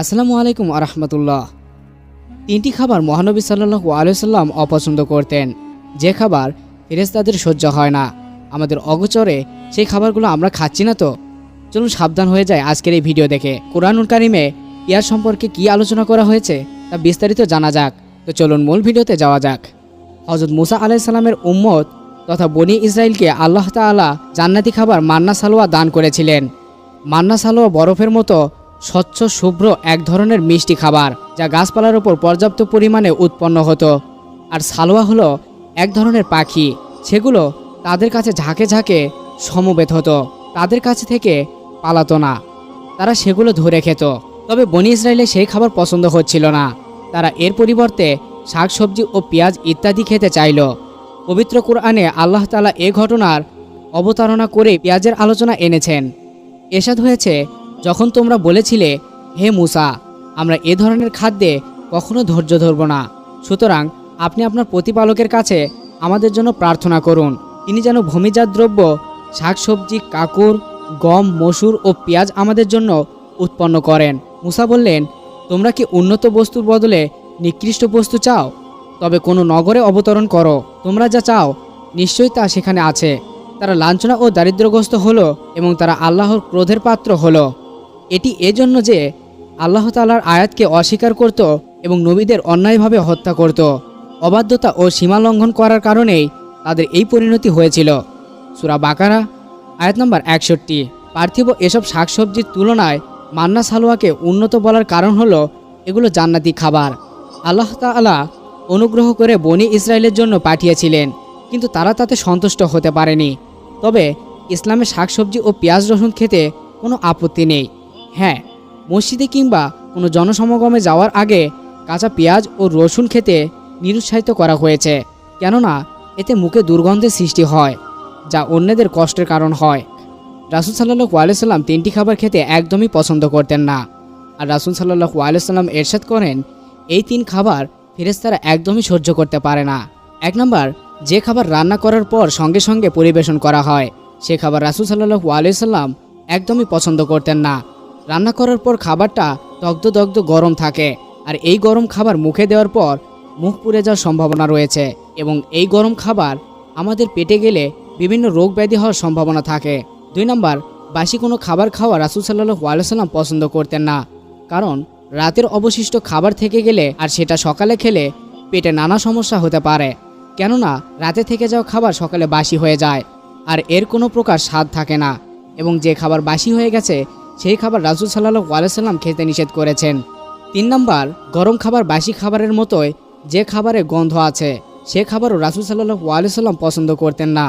আসসালামু আলাইকুম আরহামতুল্লাহ তিনটি খাবার মহানবী সাল্লাহু আলসালাম অপছন্দ করতেন। যে খাবার ফেরেস্তাদের সহ্য হয় না। আমাদের অগোচরে সেই খাবারগুলো আমরা খাচ্ছি না তো? চলুন সাবধান হয়ে যায় আজকের এই ভিডিও দেখে। কোরআনুল কারিমে ইয়ার সম্পর্কে কি আলোচনা করা হয়েছে তা বিস্তারিত জানা যাক। তো চলুন মূল ভিডিওতে যাওয়া যাক। হজরত মুসা আলাইসাল্লামের উম্মত তথা বনি ইসরায়েলকে আল্লাহ তাআলা জান্নাতি খাবার মান্না সালোয়া দান করেছিলেন। মান্না সালোয়া বরফের মতো স্বচ্ছ, শুভ্র এক ধরনের মিষ্টি খাবার যা গাছপালার উপর পর্যাপ্ত পরিমাণে উৎপন্ন হতো। আর সালোয়া হলো এক ধরনের পাখি। সেগুলো তাদের কাছে ঝাঁকে ঝাঁকে সমবেত হতো। তাদের কাছে থেকে পালাতো না। তারা সেগুলো ধরে খেত। তবে বনি ইসরায়েলে সেই খাবার পছন্দ হচ্ছিল না। তারা এর পরিবর্তে শাকসবজি ও পেঁয়াজ ইত্যাদি খেতে চাইল। পবিত্র কোরআনে আল্লাহ তালা এ ঘটনার অবতারণা করে পেঁয়াজের আলোচনা এনেছেন। এসাদ হয়েছে যখন তোমরা বলেছিলে, হে মুসা, আমরা এ ধরনের খাদ্যে কখনো ধৈর্য ধরব না। সুতরাং আপনি আপনার প্রতিপালকের কাছে আমাদের জন্য প্রার্থনা করুন। তিনি যেন ভূমিজাত দ্রব্য, শাকসবজি কাকুর গম, মসুর ও পেঁয়াজ আমাদের জন্য উৎপন্ন করেন। মুসা বললেন, তোমরা কি উন্নত বস্তুর বদলে নিকৃষ্ট বস্তু চাও? তবে কোনো নগরে অবতরণ করো। তোমরা যা চাও, নিশ্চয়ই তা সেখানে আছে। তারা লাঞ্ছনা ও দারিদ্রগ্রস্ত হলো এবং তারা আল্লাহর ক্রোধের পাত্র হলো। এটি এজন্য যে আল্লাহ তালার আয়াতকে অস্বীকার করত এবং নবীদের অন্যায়ভাবে হত্যা করত। অবাধ্যতা ও সীমা লঙ্ঘন করার কারণেই তাদের এই পরিণতি হয়েছিল। সুরা বাকারা, আয়াত নম্বর একষট্টি। পার্থিব এসব শাকসবজির তুলনায় মান্না সালোয়াকে উন্নত বলার কারণ হলো এগুলো জান্নাতি খাবার। আল্লাহ তাআলা অনুগ্রহ করে বনি ইসরায়েলের জন্য পাঠিয়েছিলেন, কিন্তু তারা তাতে সন্তুষ্ট হতে পারেনি। তবে ইসলামে শাকসবজি ও পেঁয়াজ রসুন খেতে কোনো আপত্তি নেই। হ্যাঁ মসজিদে কিংবা কোনো জনসমাগমে যাওয়ার আগে কাঁচা পেঁয়াজ ও রসুন খেতে নিরুৎসাহিত করা হয়েছে, কেননা এতে মুখে দুর্গন্ধের সৃষ্টি হয়, যা অন্যদের কষ্টের কারণ হয়। রাসুল সাল্লাহ আলাইসাল্লাম তিনটি খাবার খেতে একদমই পছন্দ করতেন না, আর রাসুল সাল্লাহ আলাইসাল্লাম এরশাদ করেন, এই তিন খাবার ফেরেস্তারা একদমই সহ্য করতে পারে না। এক নম্বর, যে খাবার রান্না করার পর সঙ্গে সঙ্গে পরিবেশন করা হয়, সে খাবার রাসুল সাল্লাহু আলাইসাল্লাম একদমই পছন্দ করতেন না রান্না করার পর খাবারটা দগ্ধ দগ্ধ গরম থাকে। আর এই গরম খাবার মুখে দেওয়ার পর মুখ পুড়ে যাওয়ার সম্ভাবনা রয়েছে এবং এই গরম খাবার আমাদের পেটে গেলে বিভিন্ন রোগ ব্যাধি হওয়ার সম্ভাবনা থাকে। দুই নম্বর, বাসি কোনো খাবার খাওয়া রাসুল সাল্লাহ আলাইসাল্লাম পছন্দ করতেন না। কারণ রাতের অবশিষ্ট খাবার থেকে গেলে আর সেটা সকালে খেলে পেটে নানা সমস্যা হতে পারে। কেননা রাতে থেকে যাওয়া খাবার সকালে বাসি হয়ে যায়। আর এর কোনো প্রকার স্বাদ থাকে না। এবং যে খাবার বাসি হয়ে গেছে সেই খাবার রাসুল সাল্লাহ আলাইসাল্লাম খেতে নিষেধ করেছেন। তিন নম্বর, গরম খাবার বাসি খাবারের মতোই যে খাবারে গন্ধ আছে, সে খাবারও রাসুল সাল্লাহ আলাইসাল্লাম পছন্দ করতেন না।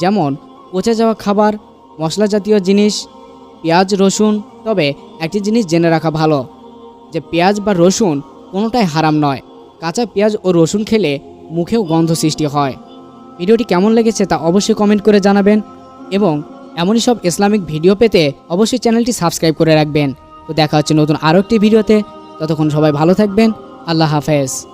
যেমন, পচে যাওয়া খাবার, মশলা জাতীয় জিনিস, পেঁয়াজ, রসুন, তবে একটি জিনিস জেনে রাখা ভালো, যে পেঁয়াজ বা রসুন কোনোটাই হারাম নয়। কাঁচা পেঁয়াজ ও রসুন খেলে মুখেও গন্ধ সৃষ্টি হয়। ভিডিওটি কেমন লেগেছে তা অবশ্যই কমেন্ট করে জানাবেন এবং এমনই সব ইসলামিক ভিডিও পেতে অবশ্যই চ্যানেলটি সাবস্ক্রাইব করে রাখবেন। তো দেখা হচ্ছে নতুন আরও একটি ভিডিওতে। ততক্ষণ সবাই ভালো থাকবেন। আল্লাহ হাফেজ।